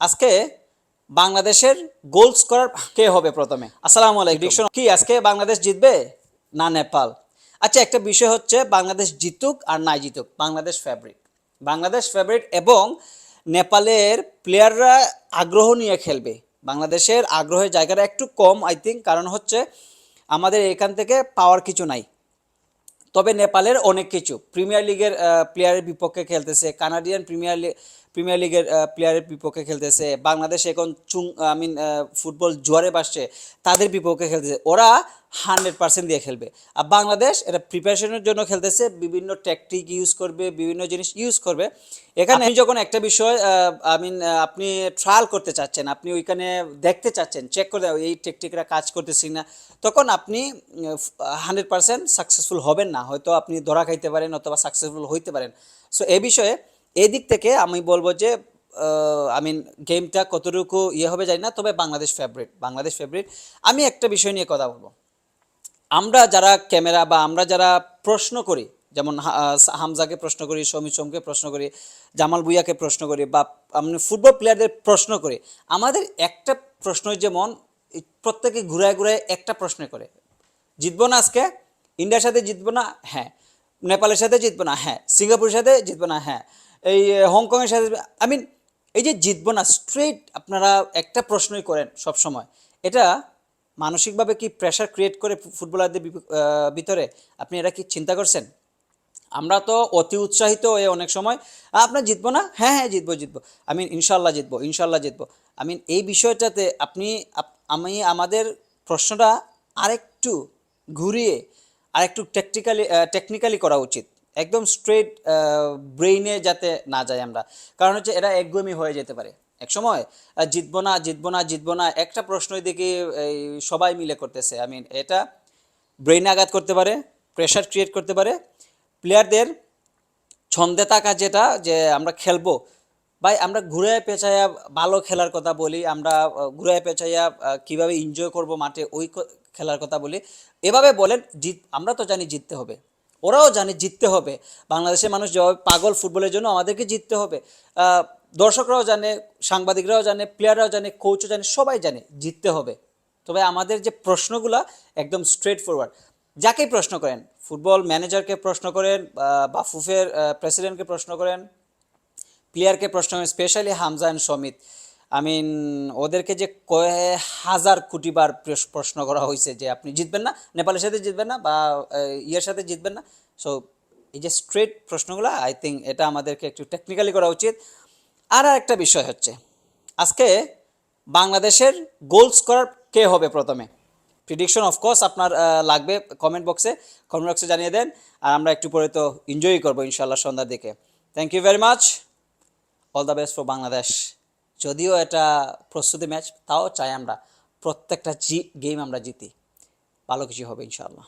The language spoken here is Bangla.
আজকে বাংলাদেশের গোল স্কোরার কে হবে প্রথমে? আসসালামু আলাইকুম। কি আজকে বাংলাদেশ জিতবে না নেপাল? আচ্ছা একটা বিষয় হচ্ছে বাংলাদেশ জিতুক আর নাই জিতুক বাংলাদেশ ফেভারিট বাংলাদেশ ফেভারিট এবং নেপালের প্লেয়াররা আগ্রহ নিয়ে খেলবে। বাংলাদেশের আগ্রহের জায়গাটা একটু কম আই থিঙ্ক কারণ হচ্ছে আমাদের এখান থেকে পাওয়ার কিছু নাই। তবে নেপালের অনেক কিছু। প্রিমিয়ার লিগের প্লেয়ারের বিপক্ষে খেলতেছে কানাডিয়ান প্রিমিয়ার লিগ প্রিমিয়ার লিগের প্লেয়ারের বিপক্ষে খেলতেছে। বাংলাদেশ এখন চুং আই মিন ফুটবল জোয়ারে বাসছে তাদের বিপক্ষে খেলতেছে। ওরা হান্ড্রেড পার্সেন্ট দিয়ে খেলবে। আর বাংলাদেশ এটা প্রিপারেশনের জন্য খেলতেছে, বিভিন্ন ট্যাকটিক ইউজ করবে, বিভিন্ন জিনিস ইউজ করবে। এখানে আপনি যখন একটা বিষয় আই মিন আপনি ট্রায়াল করতে চাচ্ছেন, আপনি ওইখানে দেখতে চাচ্ছেন চেক করে এই টেকটিকরা কাজ করতেছি না, তখন আপনি হান্ড্রেড পার্সেন্ট সাকসেসফুল হবেন না। হয়তো আপনি ধরা খাইতে পারেন অথবা সাকসেসফুল হইতে পারেন। সো এ বিষয়ে এই দিক থেকে আমি বলব যে আই মিন গেমটা কতটুকু ইয়ে হবে জানি না, তবে বাংলাদেশ ফেভারিট বাংলাদেশ ফেভারিট আমি একটা বিষয় নিয়ে কথা বলব। আমরা যারা ক্যামেরা বা আমরা যারা প্রশ্ন করি, যেমন হামজাকে প্রশ্ন করি, সমীর সোমকে প্রশ্ন করি, জামাল ভুইয়াকে প্রশ্ন করি বা আমি ফুটবল প্লেয়ারদের প্রশ্ন করি, আমাদের একটা প্রশ্ন যেমন প্রত্যেকে ঘুরায় ঘুরায় একটা প্রশ্ন করে। জিতবো না আজকে? ইন্ডিয়ার সাথে জিতবো না? হ্যাঁ। নেপালের সাথে জিতবো না? হ্যাঁ। সিঙ্গাপুরের সাথে জিতবো না? হ্যাঁ। এই হংকংয়ের সাথে আই মিন এই যে জিতবো না স্ট্রেট আপনারা একটা প্রশ্নই করেন সব সময় এটা মানসিকভাবে কি প্রেশার ক্রিয়েট করে ফুটবলারদের ভিতরে? আপনি এটা কি চিন্তা করছেন? আমরা তো অতি উৎসাহিত হয়ে অনেক সময় "আ, আপনার জিতবো না? হ্যাঁ হ্যাঁ জিতবো জিতবো। আমি ইনশাল্লাহ জিতবো ইনশাল্লাহ জিতবো। আমি এই বিষয়টাতে আপনি আমি আমাদের প্রশ্নটা আরেকটু ঘুরিয়ে আরেকটু টেকনিক্যালি টেকনিক্যালি করা উচিত। একদম স্ট্রেট ব্রেইনে যাতে না যাই আমরা। কারণ হচ্ছে এটা একগুমি হয়ে যেতে পারে। এক সময় জিতবো না জিতবো না জিতবো না, একটা প্রশ্নই দেখি সবাই মিলে করতেছে। আই মিন এটা ব্রেইনে আঘাত করতে পারে প্রেশার ক্রিয়েট করতে পারে। প্লেয়ারদের ছন্দে থাকা যেটা, যে আমরা খেলব। ভাই, আমরা ঘুরে পেঁচাইয়া ভালো খেলার কথা বলি, আমরা ঘুরে পেঁচাইয়া কীভাবে এনজয় করব মাঠে, ওই খেলার কথা বলি। এভাবে বলেন, জিত, আমরা তো জানি জিততে হবে। ওরাও জানে, জিততে হবে। বাংলাদেশের মানুষ যেভাবে পাগল ফুটবলের জন্য আমাদেরকে জিততে হবে। দর্শকরাও জানে, সাংবাদিকরাও জানে প্লেয়াররাও জানে কোচও জানে, সবাই জানে, জিততে হবে। তবে আমাদের যে প্রশ্নগুলো একদম স্ট্রেট ফরওয়ার্ড যাকেই প্রশ্ন করেন, ফুটবল ম্যানেজারকে প্রশ্ন করেন বা ফুফের প্রেসিডেন্টকে প্রশ্ন করেন প্লেয়ারকে প্রশ্ন করেন specially Hamza and Samit. Mean ওদেরকে যে কয়ে হাজার কোটি বার প্রশ্ন করা হয়েছে যে আপনি জিতবেন না, নেপালের সাথে জিতবেন না বা ইয়ের সাথে জিতবেন না। সো এই যে স্ট্রেট প্রশ্নগুলো আই থিঙ্ক এটা আমাদেরকে একটু টেকনিক্যালি করা উচিত। আর একটা বিষয় হচ্ছে, আজকে বাংলাদেশের গোল স্কোরার কে হবে প্রথমে? প্রিডিকশন অফকোর্স আপনার লাগবে কমেন্ট বক্সে কমেন্ট বক্সে জানিয়ে দেন। আর আমরা একটু পরে তো এনজয় করব ইনশাল্লাহ সন্ধ্যার দিকে। Thank you very much all the best for Bangladesh যদিও এটা প্রস্তুতি ম্যাচ, তাও চাই আমরা প্রত্যেকটা জি গেম আমরা জিতি। ভালো কিছু হবে, ইনশাআল্লাহ।